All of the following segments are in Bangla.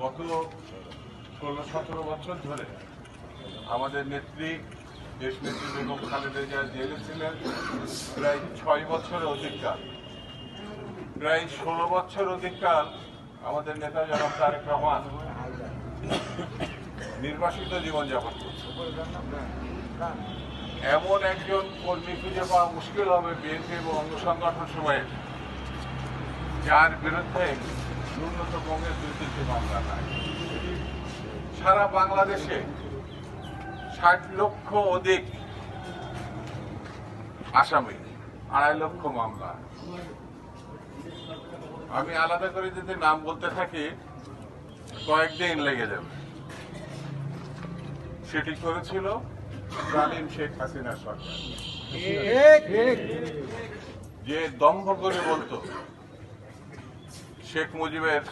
গত ষোলো, সতেরো বছর ধরে আমাদের নেত্রী, দেশ নেত্রী বেগম খালেদা জিয়া জেলে ছিলেন। প্রায় ছয় বছর অধিককাল। প্রায় ষোলো বছর অধিককাল আমাদের নেতা জনাব তারেক রহমান নির্বাসিত জীবনযাপন এমন একজন কর্মী খুঁজে পাওয়া মুশকিল হবে বিএনপি এবং অঙ্গ সংগঠন সময়ে, যার বিরুদ্ধে দুই তিনটি মামলা নাই সারা বাংলাদেশে ষাট লক্ষ অধিক আসামি আড়াই লক্ষ মামলা। আমি আলাদা করে যদি নাম বলতে থাকি কয়েকদিন লেগে যাবে। সেটি করেছিল জালিম শেখ হাসিনা সরকার। যে দম্ভ করে বলতো শেখ মুজিবের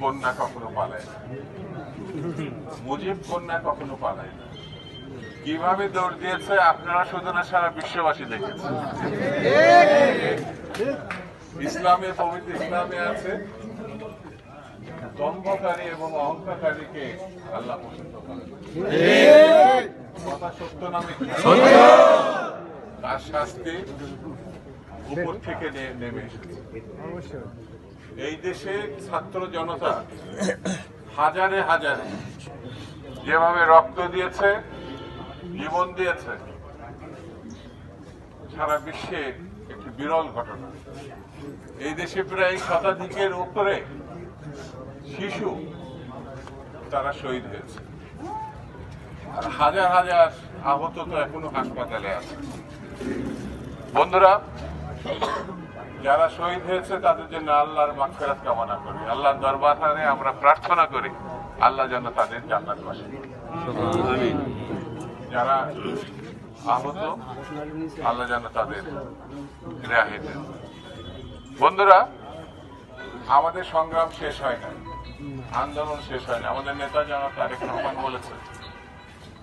কন্যা কখনো পালায় মুজিব কন্যা কখনো পালায় না। কীভাবে দৌড় দিয়েছে আপনারা শুধু না সারা বিশ্ববাসী দেখেছে। ইসলামে পবিত্র ইসলামে আছে। দম্ভকারী এবং অহংকারীকে আল্লাহ পছন্দ করেন কথা সত্য তার শাস্তি উপর থেকে নেমে এসেছে। এই দেশে ছাত্র জনতা হাজারে হাজারে যেভাবে রক্ত দিয়েছে, জীবন দিয়েছে, সারা বিশ্বে একটি বিরল ঘটনা। এই দেশে প্রায় শতাধিকের উপরে শিশু তারা শহীদ হয়েছে। আর হাজার হাজার আহত তো এখনও হাসপাতালে আছে। বন্ধুরা যারা শহীদ হয়েছে তাদের জন্য আল্লাহর মাগফিরাত কামনা করি। আল্লাহর দরবারে আমরা প্রার্থনা করি আল্লাহ যেন তাদের জান্নাত বাসী। যারা আহত আল্লাহ যেন তাদের রেহাই দেন। বন্ধুরা আমাদের সংগ্রাম শেষ হয় না আন্দোলন শেষ হয় না। আমাদের নেতা জনাব তারেক রহমান বলেছে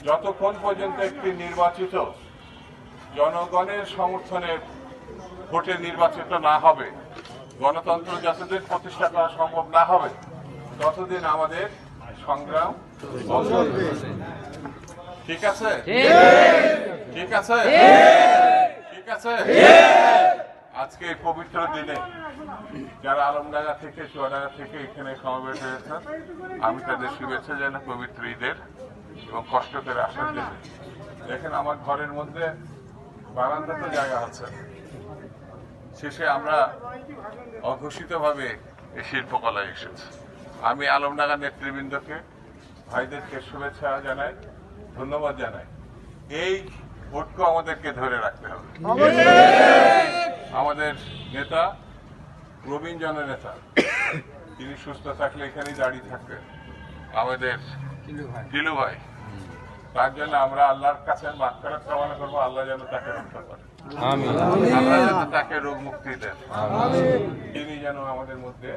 যতক্ষণ পর্যন্ত একটি নির্বাচিত জনগণের সমর্থনে ভোটে নির্বাচিত না হবে, গণতন্ত্র যতদিন প্রতিষ্ঠা করা সম্ভব না হবে, ততদিন আমাদের সংগ্রাম। ঠিক আছে? ঠিক আছে? ঠিক আছে? আজকে এই পবিত্র দিনে যারা আলমডাঙ্গা থেকে, চুয়াডাঙ্গা থেকে এখানে সমাবেশ হয়েছে আমি তাদের শুভেচ্ছা জানাই পবিত্র ঈদের এবং কষ্ট করে আসার জন্য। দেখেন আমার ঘরের মধ্যে বারান্দাতে জায়গা আছে। শেষে আমরা অঘোষিতভাবে এই শিল্পকলায় এসেছি। আমি আলমডাঙ্গা নেতৃবৃন্দকে ভাইদেরকে শুভেচ্ছা জানাই ধন্যবাদ জানাই। এই ঐক্য আমাদেরকে ধরে রাখতে হবে। আমাদের নেতা প্রবীণ জনের নেতা তিনি সুস্থ থাকলে এখানেই দাঁড়িয়ে থাকতেন আমাদের দিলু ভাই তার জন্য আমরা আল্লাহর কাছে মাত্রাত কামনা করব। আল্লাহ যেন তাকে রক্ষা করে। আল্লাহ যেন তাকে রোগ মুক্তি দেন। তিনি যেন আমাদের মধ্যে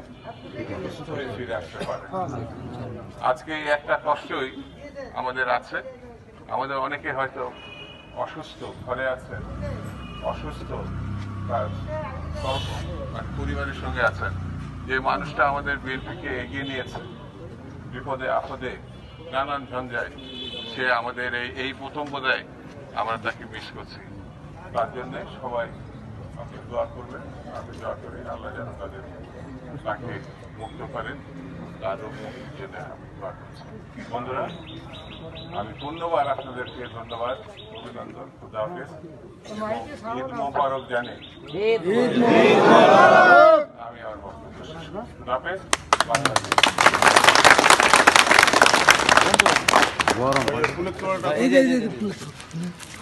সুস্থ হয়ে ফিরে আসতে পারে আজকে এই একটা কষ্টই আমাদের আছে। আমাদের অনেকে হয়তো অসুস্থ ঘরে আছেন। অসুস্থ তার সব পরিবারের সঙ্গে আছেন। যে মানুষটা আমাদের বিএনপিকে এগিয়ে নিয়েছে বিপদে আপদে নানান ঝঞ্ঝায়। সে আমাদের এই এই প্রথম বোধহয় আমরা তাকে মিস করছি। তার জন্য সবাই আপনি দোয়া করবেন আমি দোয়া করি আল্লাহ যেন তাদের তাকে মুক্ত করেন তার রোগ মুক্তির আমি দোয়া করছি। বন্ধুরা আমি ধন্যবাদ আপনাদেরকে ধন্যবাদ অভিনন্দন খুদা হাফেজ ঈদ মোবারক জানি। আমি আমার বক্তব্য। খুদা হাফেজ বাংলাদেশ। এই যে এই যে